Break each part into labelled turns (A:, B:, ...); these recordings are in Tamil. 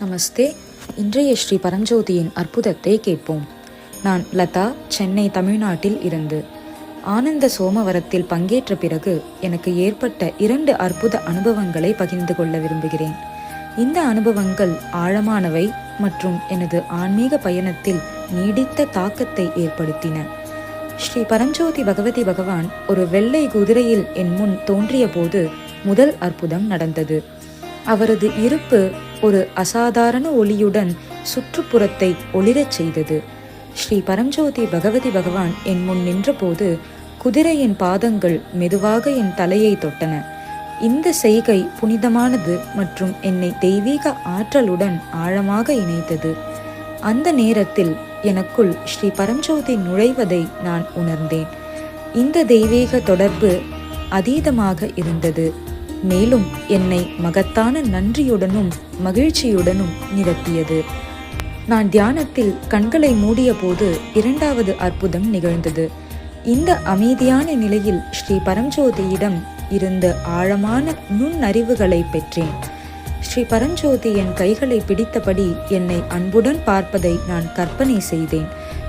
A: நமஸ்தே. இன்றைய ஸ்ரீ பரஞ்சோதியின் அற்புதத்தை கேட்போம். நான் லதா சென்னை தமிழ்நாட்டில் இருந்து. ஆனந்த சோமவரத்தில் பங்கேற்ற பிறகு எனக்கு ஏற்பட்ட இரண்டு அற்புத அனுபவங்களை பகிர்ந்து கொள்ள விரும்புகிறேன். இந்த அனுபவங்கள் ஆழமானவை மற்றும் எனது ஆன்மீக பயணத்தில் நீடித்த தாக்கத்தை ஏற்படுத்தின. ஸ்ரீ பரஞ்சோதி பகவதி பகவான் ஒரு வெள்ளை குதிரையில் என் முன் தோன்றிய போது முதல் அற்புதம் நடந்தது. அவரது இருப்பு ஒரு அசாதாரண ஒளியுடன் சுற்றுப்புறத்தை ஒளிரச் செய்தது. ஸ்ரீ பரஞ்சோதி பகவதி பகவான் என் முன் நின்றபோது குதிரையின் பாதங்கள் மெதுவாக என் தலையை தொட்டன. இந்த செய்கை புனிதமானது மற்றும் என்னை தெய்வீக ஆற்றலுடன் ஆழமாக இணைத்தது. அந்த நேரத்தில் எனக்குள் ஸ்ரீ பரஞ்சோதி நுழைவதை நான் உணர்ந்தேன். இந்த தெய்வீக தொடர்பு அதீதமாக இருந்தது. மேலும் என்னை மகத்தான நன்றியுடனும் மகிழ்ச்சியுடனும் நிரப்பியது. நான் தியானத்தில் கண்களை மூடிய போது இரண்டாவது அற்புதம் நிகழ்ந்தது. இந்த அமைதியான நிலையில் ஸ்ரீ பரஞ்சோதியிடம் இருந்த ஆழமான நுண்ணறிவுகளை பெற்றேன். ஸ்ரீ பரஞ்சோதி என் கைகளை பிடித்தபடி என்னை அன்புடன் பார்ப்பதை நான் கற்பனை செய்தேன்.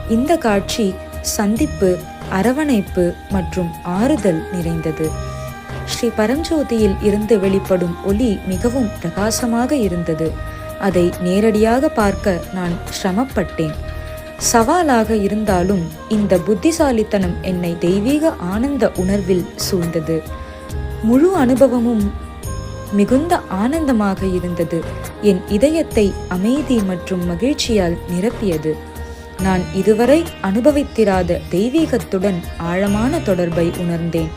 A: இந்த காட்சி சந்திப்பு அரவணைப்பு மற்றும் ஆறுதல் நிறைந்தது. ஸ்ரீ பரஞ்சோதியில் இருந்து வெளிப்படும் ஒளி மிகவும் பிரகாசமாக இருந்தது. அதை நேரடியாக பார்க்க நான் சிரமப்பட்டேன். சவாலாக இருந்தாலும் இந்த புத்திசாலித்தனம் என்னை தெய்வீக ஆனந்த உணர்வில் சூழ்ந்தது. முழு அனுபவமும் மிகுந்த ஆனந்தமாக இருந்தது. என் இதயத்தை அமைதி மற்றும் மகிழ்ச்சியால் நிரப்பியது. நான் இதுவரை அனுபவித்திராத தெய்வீகத்துடன் ஆழமான தொடர்பை உணர்ந்தேன்.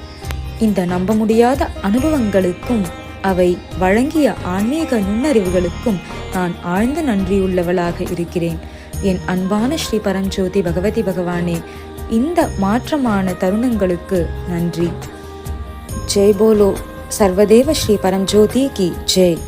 A: இந்த நம்ப முடியாத அனுபவங்களுக்கும் அவை வழங்கிய ஆன்மீக நுண்ணறிவுகளுக்கும் நான் ஆழ்ந்த நன்றியுள்ளவளாக இருக்கிறேன். என் அன்பான ஸ்ரீ பரஞ்சோதி பகவதி பகவானே இந்த மாற்றமான தருணங்களுக்கு நன்றி. ஜெய் போலோ. சர்வதேவ ஸ்ரீ பரஞ்சோதி கி ஜெய்.